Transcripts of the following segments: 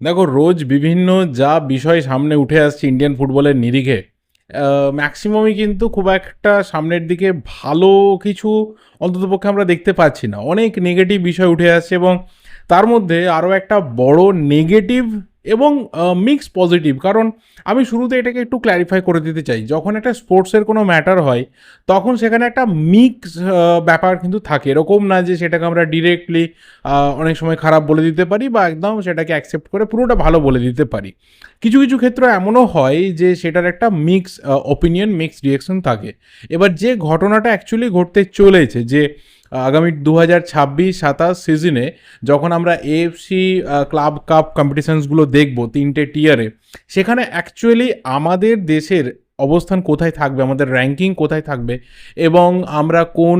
দেখো, রোজ বিভিন্ন যা বিষয় সামনে উঠে আসছে ইন্ডিয়ান ফুটবলের নিরিখে ম্যাক্সিমামই কিন্তু খুব একটা সামনের দিকে ভালো কিছু অন্ততপক্ষে আমরা দেখতে পাচ্ছি না। অনেক নেগেটিভ বিষয় উঠে আসছে এবং তার মধ্যে আরও একটা বড় নেগেটিভ এবং মিক্স পজিটিভ কারণ আমি শুরুতে এটাকে একটু ক্ল্যারিফাই করে দিতে চাই। যখন একটা স্পোর্টসের কোনো ম্যাটার হয়, তখন সেখানে একটা মিক্স ব্যাপার কিন্তু থাকে। এরকম না যে সেটাকে আমরা ডিরেক্টলি অনেক সময় খারাপ বলে দিতে পারি বা একদম সেটাকে অ্যাকসেপ্ট করে পুরোটা ভালো বলে দিতে পারি। কিছু কিছু ক্ষেত্রে এমনও হয় যে সেটার একটা মিক্স ওপিনিয়ন মিক্স রিয়েকশন থাকে। এবার যে ঘটনাটা অ্যাকচুয়ালি ঘটতে চলেছে, যে আগামী দু হাজার ছাব্বিশ, সাতাশ সিজনে যখন আমরা এএফসি ক্লাব কাপ কম্পিটিশানসগুলো দেখব তিনটে টিয়ারে সেখানে অ্যাকচুয়ালি আমাদের দেশের অবস্থান কোথায় থাকবে, আমাদের র্যাঙ্কিং কোথায় থাকবে এবং আমরা কোন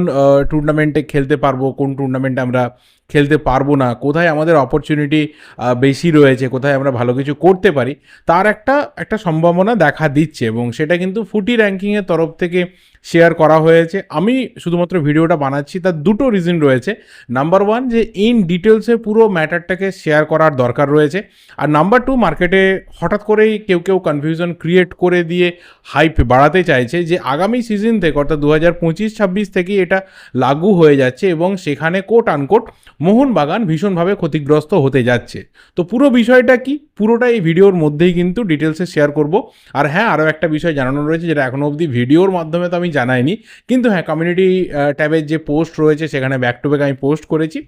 টুর্নামেন্টে খেলতে পারব, কোন টুর্নামেন্টে আমরা খেলতে পারব না, কোথায় আমাদের অপরচুনিটি বেশি রয়েছে, কোথায় আমরা ভালো কিছু করতে পারি, তার একটা একটা সম্ভাবনা দেখা দিচ্ছে এবং সেটা কিন্তু ফুটি র্যাঙ্কিংয়ের তরফ থেকে শেয়ার করা হয়েছে। আমি শুধুমাত্র ভিডিওটা বানাচ্ছি, তার দুটো রিজন রয়েছে। নাম্বার ওয়ান যে ইন ডিটেলসে পুরো ম্যাটারটাকে শেয়ার করার দরকার রয়েছে। আর নাম্বার টু মার্কেটে হঠাৎ করেই কেউ কেউ কনফিউশন ক্রিয়েট করে দিয়ে হাইপ বাড়াতে চাইছে যে আগামী সিজন থেকে, অর্থাৎ দু হাজার পঁচিশ, ছাব্বিশ থেকেই এটা লাগু হয়ে যাচ্ছে এবং সেখানে কোট আনকোট মোহনবাগান ভীষণভাবে ক্ষতিগ্রস্ত হতে যাচ্ছে। তো পুরো বিষয়টা কি? পুরোটা এই ভিডিওর মধ্যেই কিন্তু ডিটেলসে শেয়ার করব। আর হ্যাঁ আরও একটা বিষয় জানানো রয়েছে যেটা এখনও অবধি ভিডিওর মাধ্যমে তো আমি জানাইনি। কিন্তু হ্যাঁ কমিউনিটি ট্যাবের যে পোস্ট রয়েছে সেখানে ব্যাক টু ব্যাক আমি পোস্ট করেছি।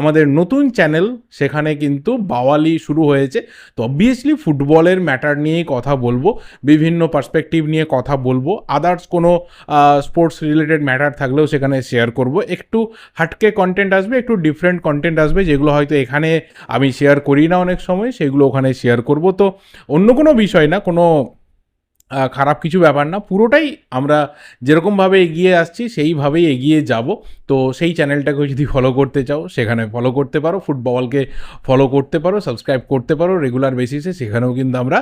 আমাদের নতুন চ্যানেল সেখানে কিন্তু বাওয়ালি শুরু হয়েছে। তো অবভিয়াসলি ফুটবলের ম্যাটার নিয়েই কথা বলব, বিভিন্ন পার্সপেক্টিভ নিয়ে কথা বলব। আদার্স কোনো স্পোর্টস রিলেটেড ম্যাটার থাকলেও সেখানে শেয়ার করব। একটু হাটকে কন্টেন্ট আসবে, একটু ডিফারেন্ট কন্টেন্ট আসবে যেগুলো হয়তো এখানে আমি শেয়ার করি না অনেক সময়, সেগুলো ওখানে শেয়ার করব। তো অন্য কোনো বিষয় না, কোনো খারাপ কিছু ব্যাপার না, পুরোটাই আমরা যেরকমভাবে এগিয়ে আসছি, সেইভাবেই এগিয়ে যাব। তো সেই চ্যানেলটাকে যদি ফলো করতে চাও, সেখানে ফলো করতে পারো ফুটবলকে ফলো করতে পারো সাবস্ক্রাইব করতে পারো রেগুলার বেসিসে সেখানেও কিন্তু আমরা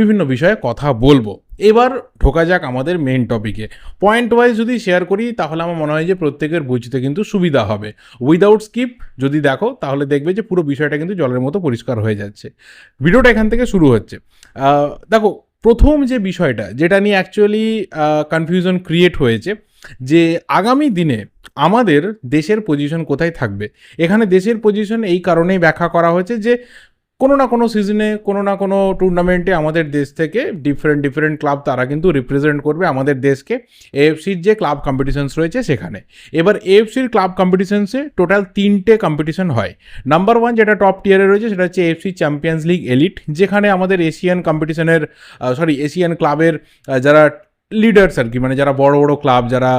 বিভিন্ন বিষয়ে কথা বলব। এবার ঢোকা যাক আমাদের মেন টপিকে পয়েন্ট ওয়াইজ যদি শেয়ার করি, তাহলে আমার মনে হয় যে প্রত্যেকের বুঝতে কিন্তু সুবিধা হবে। উইদাউট স্কিপ যদি দেখো, তাহলে দেখবে যে পুরো বিষয়টা কিন্তু জলের মতো পরিষ্কার হয়ে যাচ্ছে। ভিডিওটা এখান থেকে শুরু হচ্ছে। দেখো, প্রথম যে বিষয়টা, যেটা নিয়ে অ্যাকচুয়ালি কনফিউশন ক্রিয়েট হয়েছে, যে আগামী দিনে আমাদের দেশের পজিশন কোথায় থাকবে? এখানে দেশের পজিশন এই কারণেই ব্যাখ্যা করা হয়েছে যে কোনো না কোনো সিজনে কোনো না কোনো টুর্নামেন্টে আমাদের দেশ থেকে ডিফারেন্ট ডিফারেন্ট ক্লাব তারা কিন্তু রিপ্রেজেন্ট করবে আমাদের দেশকে। এএফসির যে ক্লাব কম্পিটিশনস রয়েছে সেখানে। এবার এএফসির ক্লাব কম্পিটিশনসে টোটাল তিনটে কম্পিটিশন হয়। নাম্বার ওয়ান যেটা টপ টিয়ারে রয়েছে সেটা হচ্ছে এএফসি চ্যাম্পিয়ন্স লিগ এলিট যেখানে আমাদের এশিয়ান কম্পিটিশনের সরি এশিয়ান ক্লাবের যারা লিডার্স আর কি মানে যারা বড় বড় ক্লাব যারা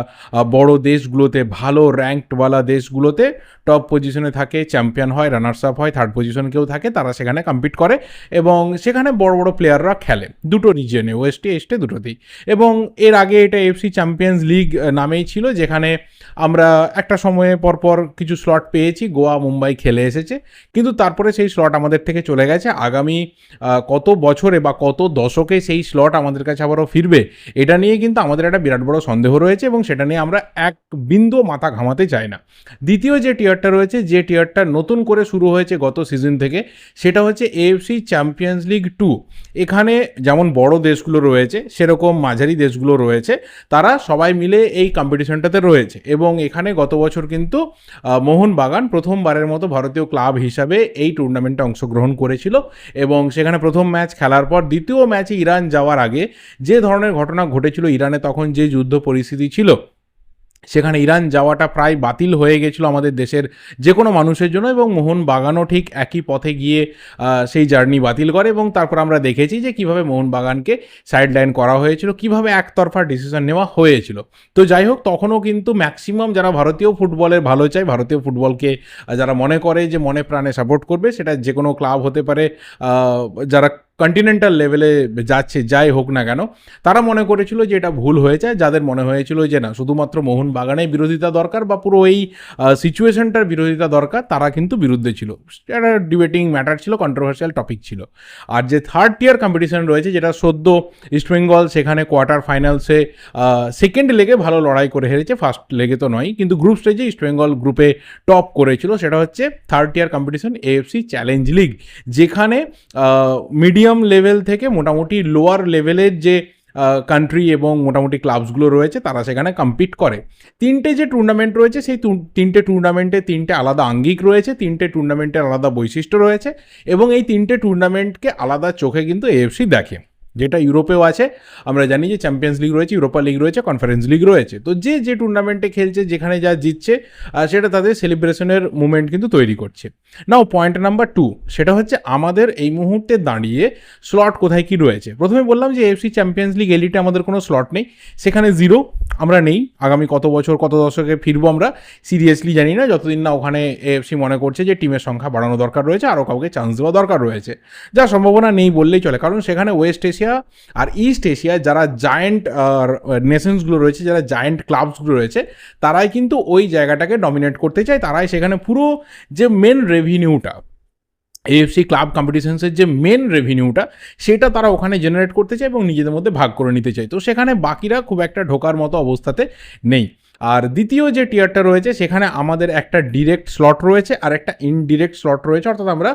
বড় দেশগুলোতে, ভালো র্যাঙ্কডওয়ালা দেশগুলোতে টপ পজিশনে থাকে চ্যাম্পিয়ন হয় রানার্স আপ হয় থার্ড পজিশন কেউ থাকে, তারা সেখানে কম্পিট করে এবং সেখানে বড় বড় প্লেয়াররা খেলে। দুটো রিজনে ওয়েস্টে এস্টে দুটোতেই। এবং এর আগে এটা এফসি চ্যাম্পিয়ন্স লিগ নামেই ছিল, যেখানে আমরা একটা সময়ে পরপর কিছু স্লট পেয়েছি, গোয়া, মুম্বাই খেলে এসেছে। কিন্তু তারপরে সেই স্লট আমাদের থেকে চলে গেছে। আগামী কত বছরে বা কত দশকে সেই স্লট আমাদের কাছে আবারও ফিরবে, এটা নিয়ে কিন্তু আমাদের একটা বিরাট বড় সন্দেহ রয়েছে এবং সেটা নিয়ে আমরা এক বিন্দু মাথা ঘামাতে চাই না। দ্বিতীয় যে টিয়ারটা রয়েছে, যে টিয়ারটা নতুন করে শুরু হয়েছে গত সিজন থেকে, সেটা হচ্ছে এএফসি চ্যাম্পিয়ন্স লিগ টু এখানে যেমন বড় দেশগুলো রয়েছে, সেরকম মাঝারি দেশগুলো রয়েছে, তারা সবাই মিলে এই কম্পিটিশনটাতে রয়েছে এবং এখানে গত বছর কিন্তু মোহনবাগান প্রথমবারের মতো ভারতীয় ক্লাব হিসাবে এই টুর্নামেন্টে অংশগ্রহণ করেছিল এবং সেখানে প্রথম ম্যাচ খেলার পর দ্বিতীয় ম্যাচে ইরান যাওয়ার আগে যে ধরনের ঘটনা ঘটেছিল ইরানে তখন যে যুদ্ধ পরিস্থিতি ছিল, সেখানে ইরান যাওয়াটা প্রায় বাতিল হয়ে গেছিল আমাদের দেশের যে কোনো মানুষের জন্য এবং মোহনবাগানও ঠিক একই পথে গিয়ে সেই জার্নি বাতিল করে এবং তারপর আমরা দেখেছি যে কীভাবে মোহনবাগানকে সাইড লাইন করা হয়েছিল, কীভাবে একতরফা ডিসিশন নেওয়া হয়েছিল। তো যাই হোক, তখনও কিন্তু ম্যাক্সিমাম যারা ভারতীয় ফুটবলের ভালো চায় ভারতীয় ফুটবলকে যারা মনে করে যে মনে প্রাণে সাপোর্ট করবে, সেটা যে কোনো ক্লাব হতে পারে যারা কন্টিনেন্টাল লেভেলে যাচ্ছে, যাই হোক না কেন, তারা মনে করেছিল যে এটা ভুল হয়েছে, যাদের মনে হয়েছিল যে না, শুধুমাত্র মোহনবাগানে বিরোধিতা দরকার বা পুরো এই সিচুয়েশনটার বিরোধিতা দরকার, তারা কিন্তু বিরুদ্ধে ছিল। একটা ডিবেটিং ম্যাটার ছিল কন্ট্রোভার্সিয়াল টপিক ছিল। আর যে থার্ড টিয়ার কম্পিটিশন রয়েছে, যেটা সদ্য ইস্টবেঙ্গল সেখানে কোয়ার্টার ফাইনালসে সেকেন্ড লেগে ভালো লড়াই করে হেরেছে ফার্স্ট লেগে তো নয় কিন্তু গ্রুপ স্টেজে ইস্টবেঙ্গল গ্রুপে টপ করেছিল, সেটা হচ্ছে third tier competition AFC challenge league যেখানে মিডিয়াম লেভেল থেকে মোটামুটি লোয়ার লেভেলের যে কান্ট্রি এবং মোটামুটি ক্লাবসগুলো রয়েছে, তারা সেখানে কম্পিট করে। তিনটে যে টুর্নামেন্ট রয়েছে, সেই তিনটে টুর্নামেন্টে তিনটে আলাদা আঙ্গিক রয়েছে, তিনটে টুর্নামেন্টের আলাদা বৈশিষ্ট্য রয়েছে এবং এই তিনটে টুর্নামেন্টকে আলাদা চোখে কিন্তু এএফসি দেখে। যেটা ইউরোপেও আছে, আমরা জানি যে চ্যাম্পিয়ন্স লিগ রয়েছে ইউরোপা লিগ রয়েছে কনফারেন্স লিগ রয়েছে। তো যে যে টুর্নামেন্টে খেলছে, যেখানে যা জিতছে সেটা তাদের সেলিব্রেশনের মুভমেন্ট কিন্তু তৈরি করছে। নাও পয়েন্ট নাম্বার টু সেটা হচ্ছে আমাদের এই মুহূর্তে দাঁড়িয়ে স্লট কোথায় কি রয়েছে? প্রথমে বললাম যে এফসি চ্যাম্পিয়ন্স লিগ এলিটে আমাদের কোনো স্লট নেই। সেখানে জিরো আমরা নেই। আগামী কত বছর, কত দশকে ফিরবো আমরা সিরিয়াসলি জানি না। যতদিন না ওখানে এফসি মনে করছে যে টিমের সংখ্যা বাড়ানো দরকার রয়েছে, আরও কাউকে চান্স দেওয়া দরকার রয়েছে। যা সম্ভাবনা নেই বললেই চলে, কারণ সেখানে ওয়েস্ট এশিয়া আর ইস্ট এশিয়া যারা জায়েন্ট নেশনসগুলো রয়েছে, যারা জায়েন্ট ক্লাবসগুলো রয়েছে, তারাই কিন্তু ওই জায়গাটাকে ডমিনেট করতে চায়। তারাই সেখানে পুরো যে মেন রেভিনিউটা এএফসি ক্লাব কম্পিটিশনসের যে মেন রেভিনিউটা সেটা তারা ওখানে জেনারেট করতে চায় এবং নিজেদের মধ্যে ভাগ করে নিতে চায়। তো সেখানে বাকিরা খুব একটা ঢোকার মতো অবস্থাতে নেই। আর দ্বিতীয় যে টিয়ারটা রয়েছে, সেখানে আমাদের একটা ডিরেক্ট স্লট রয়েছে আর একটা ইনডিরেক্ট স্লট রয়েছে। অর্থাৎ আমরা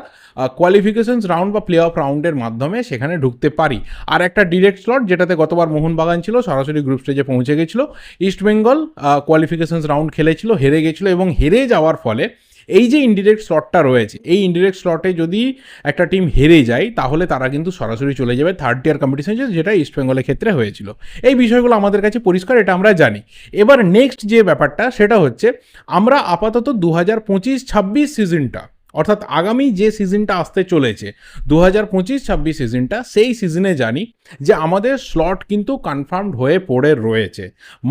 কোয়ালিফিকেশনস রাউন্ড বা প্লে অফ রাউন্ডের মাধ্যমে সেখানে ঢুকতে পারি। আর একটা ডিরেক্ট স্লট যেটাতে গতবার মোহনবাগান ছিল, সরাসরি গ্রুপ স্টেজে পৌঁছে গেছিল। ইস্টবেঙ্গল কোয়ালিফিকেশনস রাউন্ড খেলেছিল, হেরে গেছিল এবং হেরে যাওয়ার ফলে এই যে ইনডিরেক্ট স্লটটা রয়েছে, এই ইনডিরেক্ট স্লটে যদি একটা টিম হেরে যায়, তাহলে তারা কিন্তু সরাসরি চলে যাবে থার্ড ইয়ার কম্পিটিশন যেটা ইস্টবেঙ্গলের ক্ষেত্রে হয়েছিল। এই বিষয়গুলো আমাদের কাছে পরিষ্কার, এটা আমরা জানি। এবার নেক্সট যে ব্যাপারটা, সেটা হচ্ছে, আমরা আপাতত দু হাজার পঁচিশ ছাব্বিশ সিজনটা অর্থাৎ আগামী যে সিজনটা আসতে চলেছে দু হাজার পঁচিশ, ছাব্বিশ সিজনটা, সেই সিজনে জানি যে আমাদের স্লট কিন্তু কনফার্মড হয়ে পড়ে রয়েছে।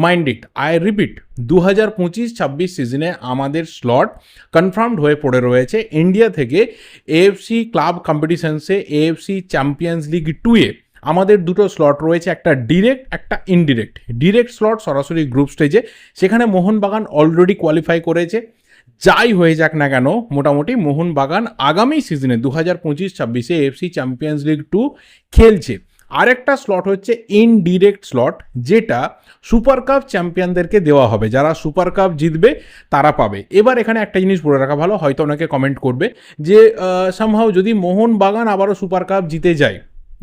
মাইন্ড ইট আই রিপিট দু হাজার পঁচিশ, ছাব্বিশ সিজনে আমাদের স্লট কনফার্মড হয়ে পড়ে রয়েছে। ইন্ডিয়া থেকে এএফসি ক্লাব কম্পিটিশনসে এএফসি চ্যাম্পিয়ন্স লিগ টুয়ে আমাদের দুটো স্লট রয়েছে, একটা ডিরেক্ট একটা ইনডিরেক্ট ডিরেক্ট স্লট সরাসরি গ্রুপ স্টেজে সেখানে মোহনবাগান অলরেডি কোয়ালিফাই করেছে। যাই হয়ে যাক না কেন, মোটামুটি মোহনবাগান আগামী সিজনে দু হাজার পঁচিশ ছাব্বিশে এফসি চ্যাম্পিয়ন্স লিগ টু খেলছে। আরেকটা স্লট হচ্ছে ইনডিরেক্ট স্লট যেটা সুপার কাপ চ্যাম্পিয়নদেরকে দেওয়া হবে। যারা সুপার কাপ জিতবে, তারা পাবে। এবার এখানে একটা জিনিস বলে রাখা ভালো, হয়তো অনেকে কমেন্ট করবে যে সামহাও যদি মোহনবাগান আবারও সুপার কাপ জিতে যায়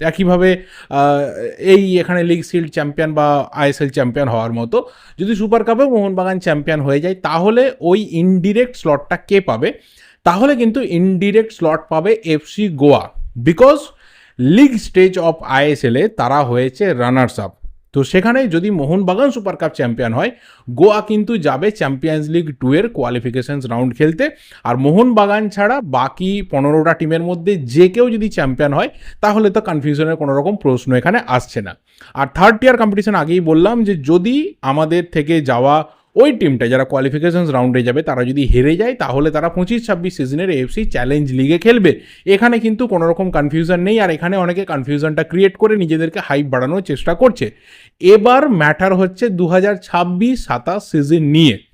একইভাবে এই এখানে লিগ শিল্ড চ্যাম্পিয়ন বা আইএসএল চ্যাম্পিয়ন হওয়ার মতো, যদি সুপার কাপে মোহনবাগান চ্যাম্পিয়ন হয়ে যায়, তাহলে ওই ইনডিরেক্ট স্লটটা কে পাবে? তাহলে কিন্তু ইনডিরেক্ট স্লট পাবে FC Goa because league stage of আইএসএলে তারা হয়েছে রানার্স আপ তো সেখানে যদি মোহনবাগান সুপার কাপ চ্যাম্পিয়ন হয়, গোয়া কিন্তু যাবে চ্যাম্পিয়ন্স লিগ টু এর কোয়ালিফিকেশনস রাউন্ড খেলতে। আর মোহনবাগান ছাড়া বাকি পনেরোটা টিমের মধ্যে যে কেউ যদি চ্যাম্পিয়ন হয়, তাহলে তো কনফিউশনের কোনো রকম প্রশ্ন এখানে আসছে না। আর থার্ড ইয়ার কম্পিটিশন আগেই বললাম যে যদি আমাদের থেকে যাওয়া ওই টিমটা যারা কোয়ালিফিকেশন রাউন্ডে যাবে, তারা যদি হেরে যায়, তাহলে তারা পঁচিশ ছাব্বিশ সিজনের এফসি চ্যালেঞ্জ লিগে খেলবে। এখানে কিন্তু কোনো রকম কনফিউশন নেই, আর এখানে অনেকে কনফিউশনটা ক্রিয়েট করে নিজেদেরকে হাইপ বাড়ানোর চেষ্টা করছে। এবার ম্যাটার হচ্ছে দু হাজার ছাব্বিশ সাতাশ সিজন নিয়ে।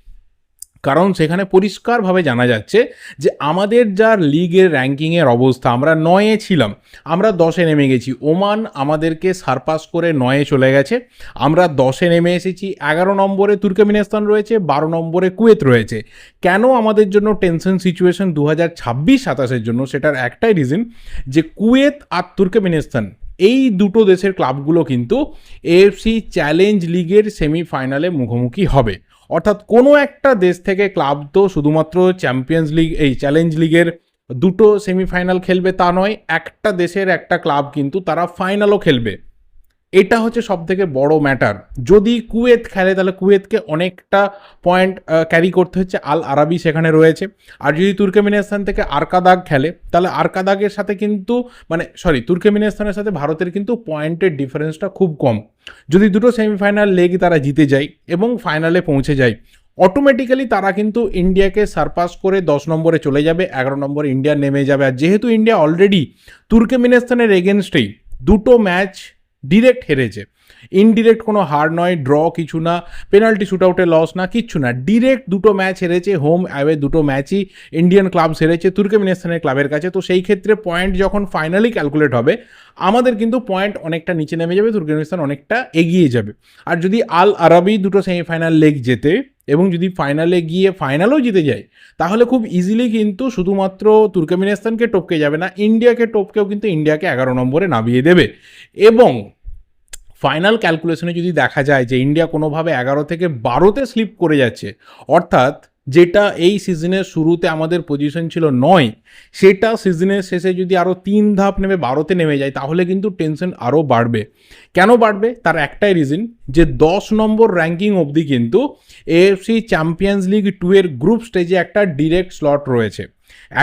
কারণ সেখানে পরিষ্কারভাবে জানা যাচ্ছে যে আমাদের যা লিগের র্যাঙ্কিংয়ের অবস্থা, আমরা নয়ে ছিলাম। আমরা দশে নেমে গেছি। ওমান আমাদেরকে সারপাস করে নয়ে চলে গেছে। আমরা দশে নেমে এসেছি। এগারো নম্বরে তুর্কমেনিস্তান রয়েছে, বারো নম্বরে কুয়েত রয়েছে। কেন আমাদের জন্য টেনশন সিচুয়েশন দু হাজার ছাব্বিশ সাতাশের জন্য? সেটার একটাই রিজন যে কুয়েত আর তুর্কমেনিস্তান, এই দুটো দেশের ক্লাবগুলো কিন্তু এএফসি চ্যালেঞ্জ লিগের সেমিফাইনালে মুখোমুখি হবে। অর্থাৎ কোনো একটা দেশ থেকে ক্লাব তো শুধুমাত্র চ্যাম্পিয়ন্স লিগ এই চ্যালেঞ্জ লিগের দুটো সেমিফাইনাল খেলবে তা নয়, একটা দেশের একটা ক্লাব কিন্তু তারা ফাইনালও খেলবে। এটা হচ্ছে সব থেকে বড় ম্যাটার যদি কুয়েত খেলে, তাহলে কুয়েতকে অনেকটা পয়েন্ট ক্যারি করতে হচ্ছে আল আরাবি সেখানে রয়েছে। আর যদি তুর্কমেনিস্তান থেকে আরকাদাগ খেলে, তাহলে আরকাদাগের সাথে কিন্তু মানে সরি তুর্কমেনিস্তানের সাথে ভারতের কিন্তু পয়েন্টের ডিফারেন্সটা খুব কম। যদি দুটো সেমিফাইনাল লেগ তারা জিতে যায় এবং ফাইনালে পৌঁছে যায় অটোমেটিক্যালি তারা কিন্তু ইন্ডিয়াকে সারপাস করে দশ নম্বরে চলে যাবে, এগারো নম্বরে ইন্ডিয়া নেমে যাবে। আর যেহেতু ইন্ডিয়া অলরেডি তুর্কমেনিস্তানের এগেনস্টেই দুটো ম্যাচ ডিরেক্ট হেরেছে। ইনডিরেক্ট কোনো হার নয় ড্র কিছু না পেনাল্টি শুট আউটে লস না, কিচ্ছু না। ডিরেক্ট দুটো ম্যাচ হেরেছে হোম অ্যাওয়ে দুটো ম্যাচই ইন্ডিয়ান ক্লাব হেরেছে তুর্কমেনিস্তানের ক্লাবের কাছে। তো সেই ক্ষেত্রে পয়েন্ট যখন ফাইনালি ক্যালকুলেট হবে, আমাদের কিন্তু পয়েন্ট অনেকটা নিচে নেমে যাবে তুর্কমেনিস্তান অনেকটা এগিয়ে যাবে। আর যদি আল আরবি দুটো সেমিফাইনাল লেগ যেতে এবং যদি ফাইনালে গিয়ে ফাইনালও জিতে যায়, তাহলে খুব ইজিলি কিন্তু শুধুমাত্র তুর্কমিনিস্তানকে টপকে যাবে না, ইন্ডিয়াকে টপকেও কিন্তু ইন্ডিয়াকে এগারো নম্বরে নামিয়ে দেবে। এবং ফাইনাল ক্যালকুলেশনে যদি দেখা যায় যে ইন্ডিয়া কোনোভাবে এগারো থেকে বারোতে স্লিপ করে যাচ্ছে, অর্থাৎ যেটা এই সিজনের শুরুতে আমাদের পজিশন ছিল নয়, সেটা সিজনের শেষে যদি আরও তিন ধাপ নেমে বারোতে নেমে যায়, তাহলে কিন্তু টেনশন আরও বাড়বে। কেন বাড়বে? তার একটাই রিজন যে দশ নম্বর র্যাঙ্কিং অবধি কিন্তু এএফসি চ্যাম্পিয়ন্স লিগ টু এর গ্রুপ স্টেজে একটা ডিরেক্ট স্লট রয়েছে।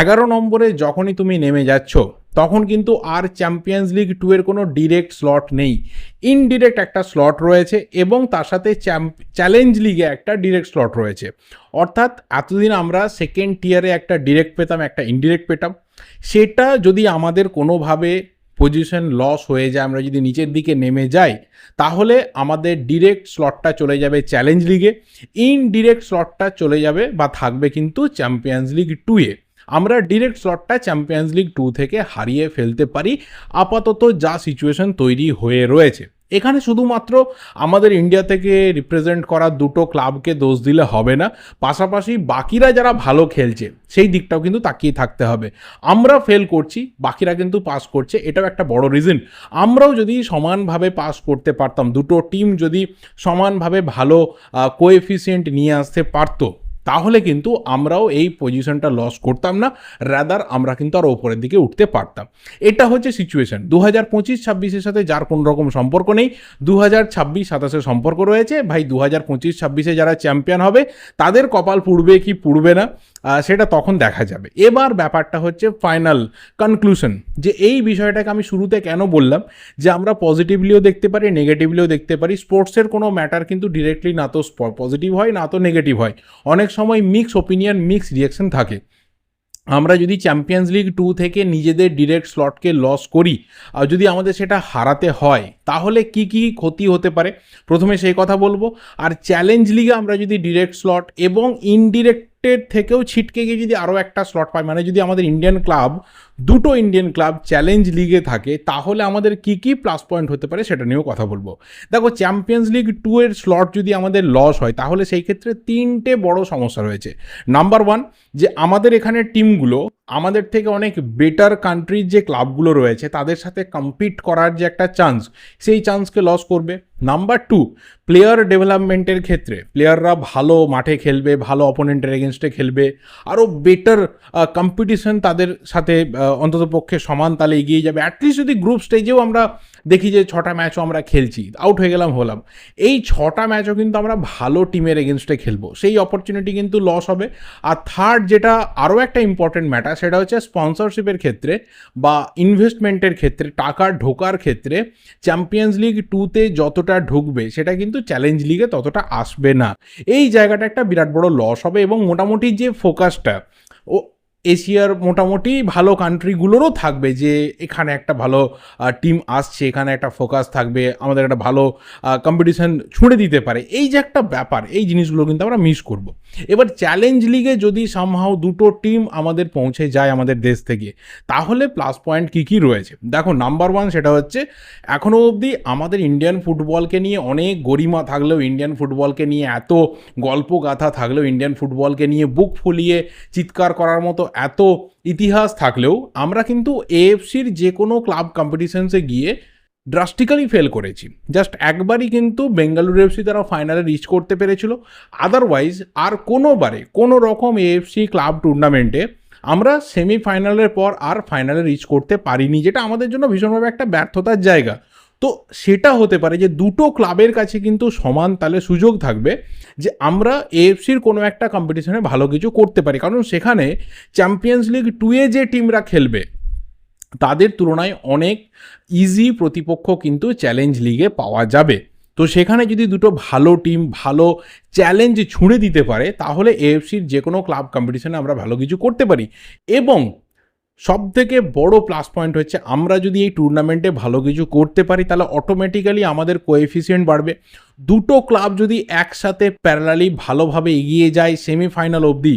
এগারো নম্বরে যখনই তুমি নেমে যাচ্ছ তখন কিন্তু আর চ্যাম্পিয়ন্স লিগ টু এর কোনো ডিরেক্ট স্লট নেই। ইনডিরেক্ট একটা স্লট রয়েছে এবং তার সাথে চ্যালেঞ্জ লিগে একটা ডিরেক্ট স্লট রয়েছে। অর্থাৎ এতদিন আমরা সেকেন্ড টিয়ারে একটা ডিরেক্ট পেতাম, একটা ইনডিরেক্ট পেতাম। সেটা যদি আমাদের কোনোভাবে পজিশন লস হয়ে যায়, আমরা যদি নিচের দিকে নেমে যাই, তাহলে আমাদের ডিরেক্ট স্লটটা চলে যাবে চ্যালেঞ্জ লিগে ইনডিরেক্ট স্লটটা চলে যাবে বা থাকবে কিন্তু চ্যাম্পিয়ন্স লিগ টুয়ে আমরা ডিরেক্ট স্লটটা চ্যাম্পিয়ন্স লিগ টু থেকে হারিয়ে ফেলতে পারি। আপাতত যা সিচুয়েশন তৈরি হয়ে রয়েছে। এখানে শুধুমাত্র আমাদের ইন্ডিয়া থেকে রিপ্রেজেন্ট করা দুটো ক্লাবকে দোষ দিলে হবে না। পাশাপাশি বাকিরা যারা ভালো খেলছে, সেই দিকটাও কিন্তু তাকিয়ে থাকতে হবে। আমরা ফেল করছি, বাকিরা কিন্তু পাস করছে, এটাও একটা বড় রিজন আমরাও যদি সমানভাবে পাস করতে পারতাম, দুটো টিম যদি সমানভাবে ভালো কোএফিসিয়েন্ট নিয়ে আসতে পারতো তাহলে কিন্তু আমরাও এই পজিশনটা লস করতাম না রাদার আমরা কিন্তু আর ওপরের দিকে উঠতে পারতাম। এটা হচ্ছে সিচুয়েশন দু হাজার পঁচিশ, ছাব্বিশের সাথে যার কোনো রকম সম্পর্ক নেই দু হাজার ছাব্বিশ, সাতাশের সম্পর্ক রয়েছে। ভাই দু হাজার পঁচিশ, ছাব্বিশে যারা চ্যাম্পিয়ন হবে, তাদের কপাল পুড়বে কি পুড়বে না? সেটা তখন দেখা যাবে। এবার ব্যাপারটা হচ্ছে ফাইনাল কনক্লুশন যে এই বিষয়টাকে আমি শুরুতে কেন বললাম, যে আমরা পজিটিভলিও দেখতে পারি নেগেটিভলিও দেখতে পারি। স্পোর্টসের কোনো ম্যাটার কিন্তু ডিরেক্টলি না তো পজিটিভ হয়, না তো নেগেটিভ হয়। অনেক সময় মিক্স ওপিনিয়ন মিক্স রিয়াকশন থাকে। আমরা যদি চ্যাম্পিয়ন্স লিগ টু থেকে নিজেদের ডিরেক্ট স্লটকে লস করি, আর যদি আমাদের সেটা হারাতে হয়, তাহলে কি কি ক্ষতি হতে পারে? প্রথমে সেই কথা বলব। আর চ্যালেঞ্জ লিগে আমরা যদি ডিরেক্ট স্লট এবং ইনডিরেক্টের থেকেও ছিটকে গিয়ে যদি আরও একটা স্লট পায় মানে যদি আমাদের ইন্ডিয়ান ক্লাব দুটো ইন্ডিয়ান ক্লাব চ্যালেঞ্জ লিগে থাকে, তাহলে আমাদের কি কি প্লাস পয়েন্ট হতে পারে সেটা নিয়েও কথা বলব। দেখো চ্যাম্পিয়ন্স লিগ টু এর স্লট যদি আমাদের লস হয়, তাহলে সেই ক্ষেত্রে তিনটে বড় সমস্যা রয়েছে। নাম্বার ওয়ান যে আমাদের এখানে টিমগুলো আমাদের থেকে অনেক বেটার কান্ট্রির যে ক্লাবগুলো রয়েছে, তাদের সাথে কম্পিট করার যে একটা চান্স সেই চান্সকে লস করবে। নাম্বার টু প্লেয়ার ডেভেলপমেন্টের ক্ষেত্রে প্লেয়াররা ভালো মাঠে খেলবে, ভালো অপোনেন্টের এগেনস্টে খেলবে। আরও বেটার কম্পিটিশন তাদের সাথে অন্তত পক্ষে সমান তালে এগিয়ে যাবে। অ্যাটলিস্ট যদি গ্রুপ স্টেজেও আমরা দেখি যে ছটা ম্যাচও আমরা খেলছি। আউট হয়ে গেলাম, হলাম। এই ছটা ম্যাচও কিন্তু আমরা ভালো টিমের এগেনস্টে খেলব। সেই অপরচুনিটি কিন্তু লস হবে। আর থার্ড যেটা আরও একটা ইম্পর্টেন্ট ম্যাটার সেটা হচ্ছে স্পন্সরশিপের ক্ষেত্রে বা ইনভেস্টমেন্টের ক্ষেত্রে, টাকা ঢোকার ক্ষেত্রে চ্যাম্পিয়ন্স লিগ টুতে যতটা ঢুকবে, সেটা কিন্তু চ্যালেঞ্জ লিগে ততটা আসবে না। এই জায়গাটা একটা বিরাট বড় লস হবে এবং মোটামুটি যে ফোকাসটা ও এশিয়ার মোটামুটি ভালো কান্ট্রিগুলোরও থাকবে যে এখানে একটা ভালো টিম আসছে, এখানে একটা ফোকাস থাকবে, আমাদের একটা ভালো কম্পিটিশান ছুঁড়ে দিতে পারে। এই যে একটা ব্যাপার, এই জিনিসগুলো কিন্তু আমরা মিস করব। এবার চ্যালেঞ্জ লিগে যদি সামহাও দুটো টিম আমাদের পৌঁছে যায় আমাদের দেশ থেকে, তাহলে প্লাস পয়েন্ট কী কী রয়েছে? দেখো নাম্বার ওয়ান সেটা হচ্ছে এখনও অবধি আমাদের ইন্ডিয়ান ফুটবলকে নিয়ে অনেক গরিমা থাকলেও ইন্ডিয়ান ফুটবলকে নিয়ে, এত গল্প গাথা থাকলেও ইন্ডিয়ান ফুটবলকে নিয়ে বুক ফুলিয়ে চিৎকার করার মতো এত ইতিহাস থাকলেও, আমরা কিন্তু এএফসির যে কোনো ক্লাব কম্পিটিশনসে গিয়ে ড্রাস্টিক্যালি ফেল করেছি। জাস্ট একবারই কিন্তু বেঙ্গালুরু এফসি তারা ফাইনালে রিচ করতে পেরেছিল। আদারওয়াইজ আর কোনোবারে কোনো রকম এএফসি ক্লাব টুর্নামেন্টে আমরা সেমিফাইনালের পর আর ফাইনালে রিচ করতে পারিনি, যেটা আমাদের জন্য ভীষণভাবে একটা ব্যর্থতার জায়গা। তো সেটা হতে পারে যে দুটো ক্লাবের কাছে কিন্তু সমান তালে সুযোগ থাকবে যে আমরা এএফসির কোনো একটা কম্পিটিশনে ভালো কিছু করতে পারি। কারণ সেখানে চ্যাম্পিয়ন্স লিগ টুয়ে যে টিমরা খেলবে তাদের তুলনায় অনেক ইজি প্রতিপক্ষ কিন্তু চ্যালেঞ্জ লিগে পাওয়া যাবে। তো সেখানে যদি দুটো ভালো টিম ভালো চ্যালেঞ্জ ছুঁড়ে দিতে পারে, তাহলে এএফসির যে কোনো ক্লাব কম্পিটিশনে আমরা ভালো কিছু করতে পারি। এবং সব থেকে বড় প্লাস পয়েন্ট হচ্ছে, আমরা যদি এই টুর্নামেন্টে ভালো কিছু করতে পারি, তাহলে অটোমেটিক্যালি আমাদের কোএফিসিয়েন্ট বাড়বে। দুটো ক্লাব যদি একসাথে প্যারালালি ভালোভাবে এগিয়ে যায় সেমিফাইনাল অবধি,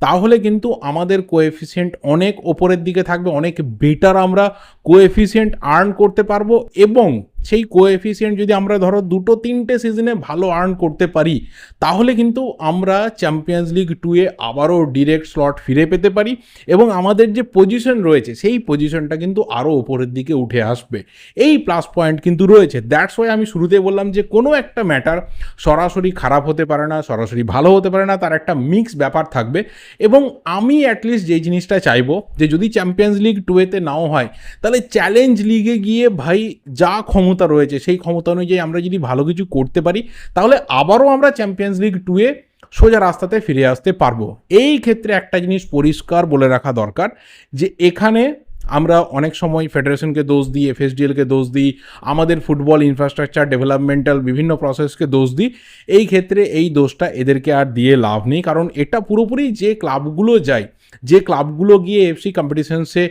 তাহলে কিন্তু আমাদের কোএফিসিয়েন্ট অনেক ওপরের দিকে থাকবে, অনেক বেটার আমরা কোএফিসিয়েন্ট আর্ন করতে পারব এবং সেই কোএফিসিয়েন্ট যদি আমরা ধরো দুটো তিনটে সিজনে ভালো আর্ন করতে পারি, তাহলে কিন্তু আমরা চ্যাম্পিয়ন্স লিগ টুয়ে আবারও ডিরেক্ট স্লট ফিরে পেতে পারি এবং আমাদের যে পজিশন রয়েছে, সেই পজিশনটা কিন্তু আরও ওপরের দিকে উঠে আসবে। এই প্লাস পয়েন্ট কিন্তু রয়েছে। দ্যাটস ওয়াই আমি শুরুতে বললাম যে কোনো একটা ম্যাটার সরাসরি খারাপ হতে পারে না, সরাসরি ভালো হতে পারে না, তার একটা মিক্স ব্যাপার থাকবে। এবং আমি অ্যাটলিস্ট যে জিনিসটা চাইব, যে যদি চ্যাম্পিয়ন্স লিগ টুয়েতে নাও হয়, তাহলে চ্যালেঞ্জ লিগে গিয়ে ভাই যা ক্ষমতা রয়েছে, সেই ক্ষমতা অনুযায়ী আমরা যদি ভালো কিছু করতে পারি, তাহলে আবারও আমরা চ্যাম্পিয়ন্স লিগ টুয়ে সোজা রাস্তাতে ফিরে আসতে পারব। এই ক্ষেত্রে একটা জিনিস পরিষ্কার বলে রাখা দরকার, যে এখানে আমরা অনেক সময় ফেডারেশনকে দোষ দিই এফএসডিএলকে দোষ দিই, আমাদের ফুটবল ইনফ্রাস্ট্রাকচার ডেভেলপমেন্টাল বিভিন্ন প্রসেসকে দোষ দিই। এই ক্ষেত্রে এই দোষটা এদেরকে আর দিয়ে লাভ নেই, কারণ এটা পুরোপুরি যে ক্লাবগুলো যায় যে ক্লাবগুলো গিয়ে এফসি কম্পিটিশনসে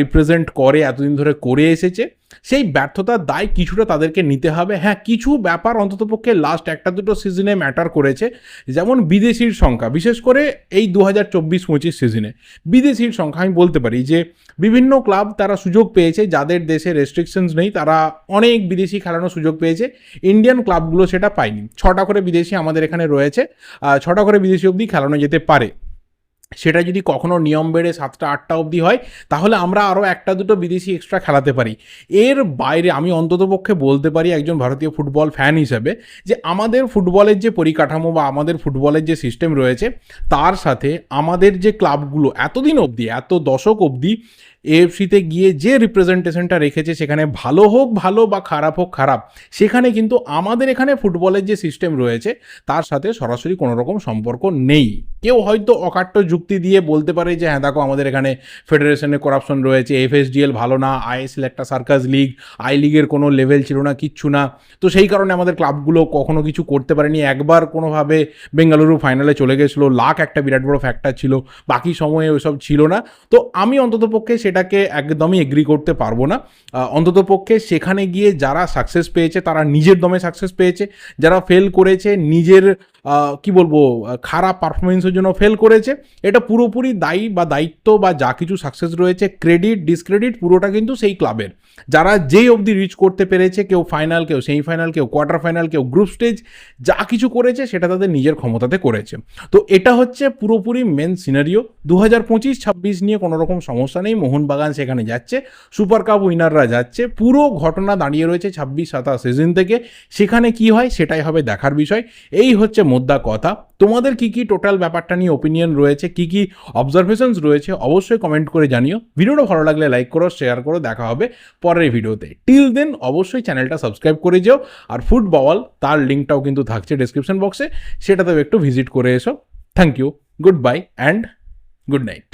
রিপ্রেজেন্ট করে, এতদিন ধরে করে এসেছে, সেই ব্যর্থতার দায় কিছুটা তাদেরকে নিতে হবে। হ্যাঁ কিছু ব্যাপার অন্ততপক্ষে লাস্ট একটা দুটো সিজনে ম্যাটার করেছে, যেমন বিদেশির সংখ্যা। বিশেষ করে এই দু হাজার চব্বিশ পঁচিশ সিজনে বিদেশির সংখ্যা, আমি বলতে পারি যে, বিভিন্ন ক্লাব তারা সুযোগ পেয়েছে, যাদের দেশে রেস্ট্রিকশনস নেই, তারা অনেক বিদেশি খেলানোর সুযোগ পেয়েছে। ইন্ডিয়ান ক্লাবগুলো সেটা পায়নি। ছটা করে বিদেশি আমাদের এখানে রয়েছে ছটা করে বিদেশি অবধি খেলানো যেতে পারে। সেটা যদি কখনো নিয়ম বেড়ে সাতটা, আটটা অবধি হয়, তাহলে আমরা আরও একটা, দুটো বিদেশি এক্সট্রা খেলাতে পারি। এর বাইরে আমি অন্ততপক্ষে বলতে পারি একজন ভারতীয় ফুটবল ফ্যান হিসেবে যে আমাদের ফুটবলের যে পরিকাঠামো বা আমাদের ফুটবলের যে সিস্টেম রয়েছে, তার সাথে আমাদের যে ক্লাবগুলো এতদিন অবধি, এত দশক অবধি এএফসিতে গিয়ে যে রিপ্রেজেন্টেশনটা রেখেছে, সেখানে ভালো হোক ভালো বা খারাপ হোক খারাপ, সেখানে কিন্তু আমাদের এখানে ফুটবলের যে সিস্টেম রয়েছে, তার সাথে সরাসরি কোনো রকম সম্পর্ক নেই। কেউ হয়তো অকাট্য যুক্তি দিয়ে বলতে পারে যে হ্যাঁ দেখো, আমাদের এখানে ফেডারেশনে করাপশন রয়েছে এফএসডিএল ভালো না আইএসএল একটা সার্কাস লিগ আই লিগের কোনো লেভেল ছিল না, কিচ্ছু না। তো সেই কারণে আমাদের ক্লাবগুলো কখনো কিছু করতে পারেনি। একবার কোনোভাবে বেঙ্গালুরু ফাইনালে চলে গেছিল, লাখ একটা বিরাট বড় ফ্যাক্টর ছিল, বাকি সময়ে ওইসব ছিল না। তো আমি অন্ততপক্ষে সেটাকে একদমই এগ্রি করতে পারব না। অন্তত পক্ষে সেখানে গিয়ে যারা সাকসেস পেয়েছে, তারা নিজের দমে সাকসেস পেয়েছে। যারা ফেল করেছে, নিজের কি বলব খারাপ পারফরমেন্সের জন্য ফেল করেছে। এটা পুরোপুরি দায়ী বা দায়িত্ব বা যা কিছু সাকসেস রয়েছে ক্রেডিট ডিসক্রেডিট পুরোটা কিন্তু সেই ক্লাবের যারা যেই অবধি রিচ করতে পেরেছে, কেউ ফাইনাল কেউ সেমিফাইনাল কেউ কোয়ার্টার ফাইনাল কেউ গ্রুপ স্টেজ যা কিছু করেছে, সেটা তাদের নিজের ক্ষমতাতে করেছে। তো এটা হচ্ছে পুরোপুরি মেন সিনারিও দু হাজার পঁচিশ, ছাব্বিশ নিয়ে কোনো রকম সমস্যা নেই। মোহনবাগান সেখানে যাচ্ছে। সুপার কাপ উইনাররা যাচ্ছে। পুরো ঘটনা দাঁড়িয়ে রয়েছে ছাব্বিশ, সাতাশ সিজন থেকে। সেখানে কি হয়, সেটাই হবে দেখার বিষয়। এই হচ্ছে মোদ্দা কথা। তোমাদের কি কি টোটাল ব্যাপারটা নিয়ে ওপিনিয়ন রয়েছে, কি কি অবজারভেশনস রয়েছে, অবশ্যই কমেন্ট করে জানিও। ভিডিওটা ভালো লাগলে লাইক করো শেয়ার করো, দেখা হবে পরের ভিডিওতে। টিল দেন অবশ্যই চ্যানেলটা সাবস্ক্রাইব করে যেও। আর ফুটবল তার লিঙ্কটাও কিন্তু থাকছে ডিসক্রিপশন বক্সে সেটাতেও একটু ভিজিট করে এসো। Thank you goodbye and good night